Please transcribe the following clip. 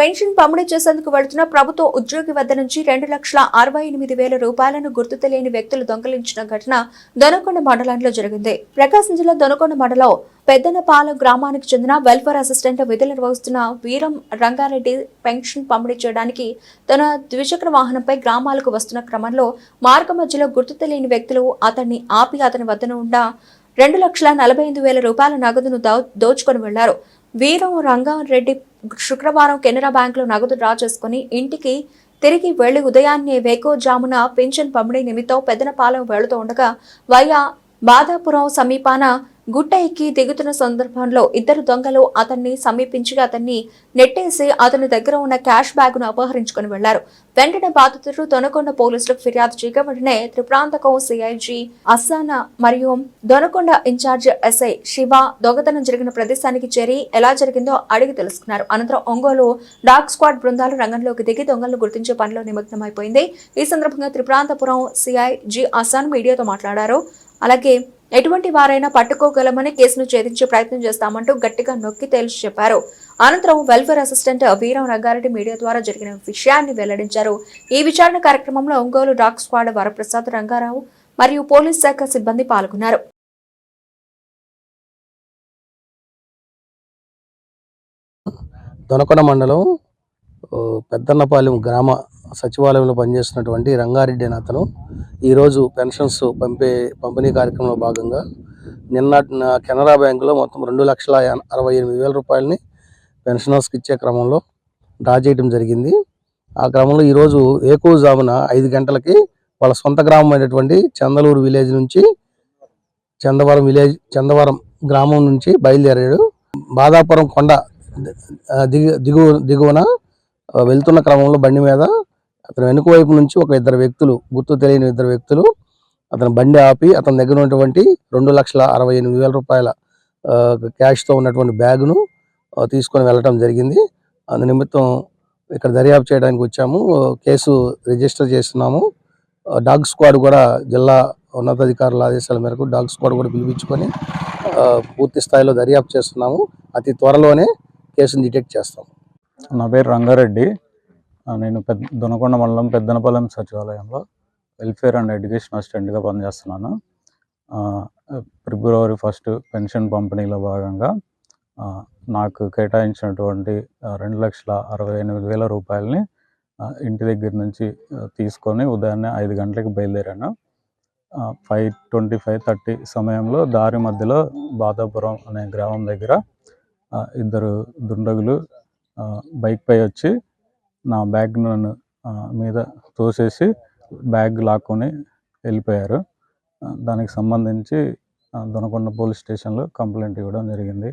Pension పంపిణీ చేసేందుకు వెళుతున్న ప్రభుత్వ ఉద్యోగి వద్ద నుంచి రెండు లక్షల అరవై ఎనిమిది వేల రూపాయలను గుర్తు తెలియని వ్యక్తులు దొంగిలించిన ఘటన దొనకొండ మండలంలో జరిగింది. ప్రకాశం జిల్లా దొనకొండ మండలం పెద్దనపాలెం గ్రామానికి చెందిన వెల్ఫేర్ అసిస్టెంట్ విధులు నిర్వహిస్తున్న వీరం రంగారెడ్డి పెన్షన్ పంపిణీ చేయడానికి తన ద్విచక్ర వాహనంపై గ్రామాలకు వస్తున్న క్రమంలో మార్గ మధ్యలో గుర్తు తెలియని వ్యక్తులు అతన్ని ఆపి అతని వద్దన ఉన్న రెండు లక్షల నలభై ఐదు వేల రూపాయల నగదును దో- దోచుకొని వెళ్ళారు. వీరం రంగారెడ్డి శుక్రవారం కెనరా బ్యాంకులో నగదు డ్రా చేసుకుని ఇంటికి తిరిగి వెళ్ళి ఉదయాన్నే వేకోజామున పింఛన్ పంపిణీ నిమిత్తం పెద్దనపాలెం వెళుతూ ఉండగా వయా బాదాపురం సమీపాన గుట్ట ఎక్కి దిగుతున్న సందర్భంలో ఇద్దరు దొంగలు అతన్ని సమీపించి అతన్ని నెట్టేసి అతని దగ్గర ఉన్న క్యాష్ బ్యాగును అపహరించుకుని వెళ్ళారు. వెంటనే బాధితుడు దొనకొండ పోలీసులకు ఫిర్యాదు చేయగా వెంటనే త్రిప్రాంతకం సిఐజీ అస్సానా మరియు దొనకొండ ఇన్ఛార్జ్ ఎస్ఐ శివ దొంగతనం జరిగిన ప్రదేశానికి చేరి ఎలా జరిగిందో అడిగి తెలుసుకున్నారు. అనంతరం ఒంగోలు డాగ్ స్క్వాడ్ బృందాలు రంగంలోకి దిగి దొంగలను గుర్తించే పనిలో నిమగ్నమైపోయింది. ఈ సందర్భంగా త్రిప్రాంతపురం సిఐ జి అస్సాన్ మీడియాతో మాట్లాడారు. అలాగే ఎటువంటి వారైనా పట్టుకోగలమని కేసును ఛేదించే ప్రయత్నం చేస్తామంటూ గట్టిగా నొక్కి తేల్చి చెప్పారు. అనంతరం వెల్ఫేర్ అసిస్టెంట్ వీరం రంగారెడ్డి మీడియా ద్వారా జరిగిన విషయాన్ని వెల్లడించారు. ఈ విచారణ కార్యక్రమంలో ఒంగోలు డాగ్ స్క్వాడ్ వరప్రసాద్ రంగారావు మరియు పోలీస్ శాఖ సిబ్బంది పాల్గొన్నారు. దొనకొండ మండలం ఓ, పెద్దన్నపాలెం గ్రామ సచివాలయంలో పనిచేస్తున్నటువంటి రంగారెడ్డి అని అతను. ఈరోజు పెన్షన్స్ పంపే పంపిణీ కార్యక్రమంలో భాగంగా నిన్న కెనరా బ్యాంకులో మొత్తం రెండు లక్షల అరవై ఎనిమిది వేల రూపాయలని పెన్షనర్స్కి ఇచ్చే క్రమంలో డ్రా చేయడం జరిగింది. ఆ క్రమంలో ఈరోజు ఏకోజామున ఐదు గంటలకి వాళ్ళ సొంత గ్రామం అయినటువంటి చందలూరు విలేజ్ నుంచి చందవరం విలేజ్ చందవరం గ్రామం నుంచి బయలుదేరాడు. బాదాపురం కొండ దిగు దిగువ దిగువన వెళ్తున్న క్రమంలో బండి మీద అతని వెనుక వైపు నుంచి ఒక ఇద్దరు వ్యక్తులు గుర్తు తెలియని ఇద్దరు వ్యక్తులు అతను బండి ఆపి అతని దగ్గర ఉన్నటువంటి రెండు లక్షల అరవై ఎనిమిది వేల రూపాయల క్యాష్తో ఉన్నటువంటి బ్యాగును తీసుకొని వెళ్ళటం జరిగింది. అందు నిమిత్తం ఇక్కడ దర్యాప్తు చేయడానికి వచ్చాము. కేసు రిజిస్టర్ చేస్తున్నాము. డాగ్ స్క్వాడ్ కూడా జిల్లా ఉన్నతాధికారుల ఆదేశాల మేరకు డాగ్ స్క్వాడ్ కూడా పిలిపించుకొని పూర్తి స్థాయిలో దర్యాప్తు చేస్తున్నాము. అతి త్వరలోనే కేసును డిటెక్ట్ చేస్తాము. నా పేరు రంగారెడ్డి. నేను పెద్ద దొనకొండ మండలం పెద్దనపాలెం సచివాలయంలో వెల్ఫేర్ అండ్ ఎడ్యుకేషన్ అసిస్టెంట్గా పనిచేస్తున్నాను. ఫిబ్రవరి ఫస్ట్ పెన్షన్ పంపిణీలో భాగంగా నాకు కేటాయించినటువంటి రెండు లక్షల అరవై ఎనిమిది వేల రూపాయలని ఇంటి దగ్గర నుంచి తీసుకొని ఉదయాన్నే ఐదు గంటలకు బయలుదేరాను. ఫైవ్ ట్వంటీ ఫైవ్ థర్టీ సమయంలో దారి మధ్యలో బాదాపురం అనే గ్రామం దగ్గర ఇద్దరు దుండగులు బైక్ పై వచ్చి నా బ్యాగ్ నన్ను మీద తోసేసి బ్యాగ్ లాక్కొని వెళ్ళిపోయారు. దానికి సంబంధించి దొనకొండ పోలీస్ స్టేషన్లో కంప్లైంట్ ఇవ్వడం జరిగింది.